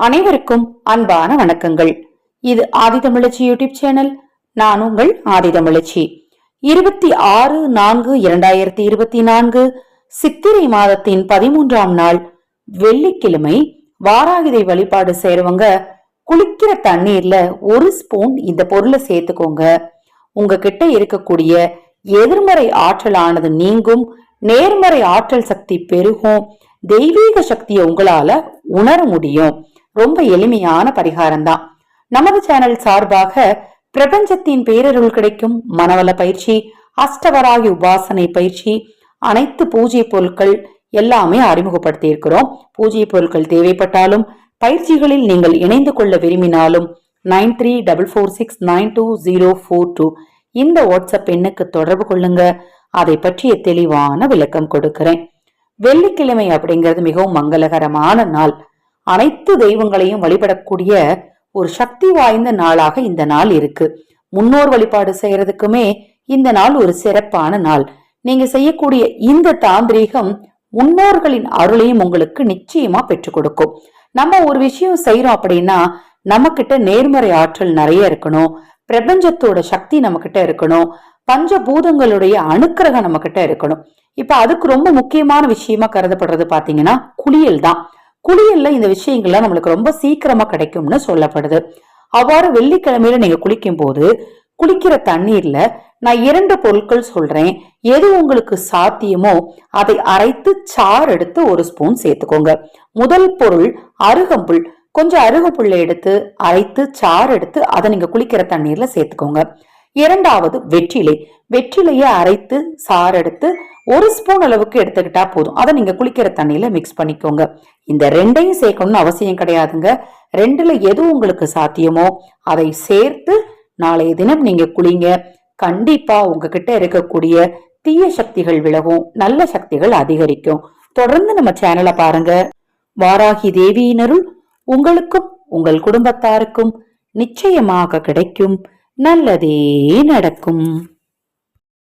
அனைவருக்கும் அன்பான வணக்கங்கள். இது ஆதிதமிழச்சி யூடியூப் சேனல். நான் உங்கள் ஆதிதமிழச்சி இருபத்தி ஆறு நான்கு இரண்டாயிரத்தி இருபத்தி நான்கு சித்திரை மாதத்தின் பதிமூன்றாம் நாள் வெள்ளிக்கிழமை வாராகிதை வழிபாடு செய்யறவங்க குளிக்கிற தண்ணீர்ல ஒரு ஸ்பூன் இந்த பொருளை சேர்த்துக்கோங்க. உங்ககிட்ட இருக்கக்கூடிய எதிர்மறை ஆற்றலானது நீங்கும் நேர்மறை ஆற்றல் சக்தி பெருகும் தெய்வீக சக்தியை உங்களால உணர முடியும். ரொம்ப எளிமையான பரிகாரம் தான் நமது சேனல் சார்பாக பிரபஞ்சத்தின் பேரருள் கிடைக்கும் மனவள பயிற்சி அஷ்டவராகி உபாசனை பயிற்சி அனைத்து பூஜை பொருட்கள் எல்லாமே அறிமுகப்படுத்தி இருக்கிறோம் பூஜை பொருட்கள் தேவைப்பட்டாலும் பயிற்சிகளில் நீங்கள் இணைந்து கொள்ள விரும்பினாலும் nine three double four six nine two zero four two இந்த வாட்ஸ்அப் எண்ணுக்கு தொடர்பு கொள்ளுங்க. அதை பற்றிய தெளிவான விளக்கம் கொடுக்கிறேன். வெள்ளிக்கிழமை அப்படிங்கிறது மிகவும் மங்களகரமான நாள். அனைத்து தெய்வங்களையும் வழிபடக்கூடிய ஒரு சக்தி வாய்ந்த நாளாக இந்த நாள் இருக்கு. முன்னோர் வழிபாடு செய்யறதுக்குமே இந்த நாள் ஒரு சிறப்பான நாள். நீங்க செய்யக்கூடிய இந்த தாந்திரீகம் முன்னோர்களின் அருளையும் உங்களுக்கு நிச்சயமா பெற்றுக் கொடுக்கும். நம்ம ஒரு விஷயம் செய்யறோம் அப்படின்னா நம்ம கிட்ட நேர்மறை ஆற்றல் நிறைய இருக்கணும். பிரபஞ்சத்தோட சக்தி நம்ம கிட்ட இருக்கணும். பஞ்சபூதங்களுடைய அனுக்கிரகம் நம்ம கிட்ட இருக்கணும். இப்ப அதுக்கு ரொம்ப முக்கியமான விஷயமா கருதப்படுறது பாத்தீங்கன்னா குளியல் தான். குளியல்ல இந்த விஷயங்கள்லாம் நம்மளுக்கு ரொம்ப சீக்கிரமா கிடைக்கும்னு சொல்லப்படுது. அவ்வாறு வெள்ளிக்கிழமையில நீங்க குளிக்கும் போது குளிக்கிற தண்ணீர்ல நான் இரண்டு பொருட்கள் சொல்றேன். எது உங்களுக்கு சாத்தியமோ அதை அரைத்து சாறு எடுத்து ஒரு ஸ்பூன் சேர்த்துக்கோங்க. முதல் பொருள் அருகம்புல். கொஞ்சம் அருகம்புல்லை எடுத்து அரைத்து சாறு எடுத்து அதை நீங்க குளிக்கிற தண்ணீர்ல சேர்த்துக்கோங்க. இரண்டாவது வெற்றிலை. வெற்றிலையை அரைத்து சாறு எடுத்து ஒரு ஸ்பூன் அளவுக்கு எடுத்துக்கிட்டா போதும். அதை நீங்க குளிக்கிற தண்ணியில மிக்ஸ் பண்ணிக்கோங்க. இந்த ரெண்டையும் சேர்க்கணும்னு அவசியம் கிடையாதுங்க. ரெண்டுல எது உங்களுக்கு சாத்தியமோ அதை சேர்த்து நாளைய தினம் நீங்க குளிங்க. கண்டிப்பா உங்ககிட்ட இருக்கக்கூடிய தீய சக்திகள் விலகும். நல்ல சக்திகள் அதிகரிக்கும். தொடர்ந்து நம்ம சேனலை பாருங்க. வாராகி தேவியினருள் உங்களுக்கும் உங்கள் குடும்பத்தாருக்கும் நிச்சயமாக கிடைக்கும். நல்லதே நடக்கும்.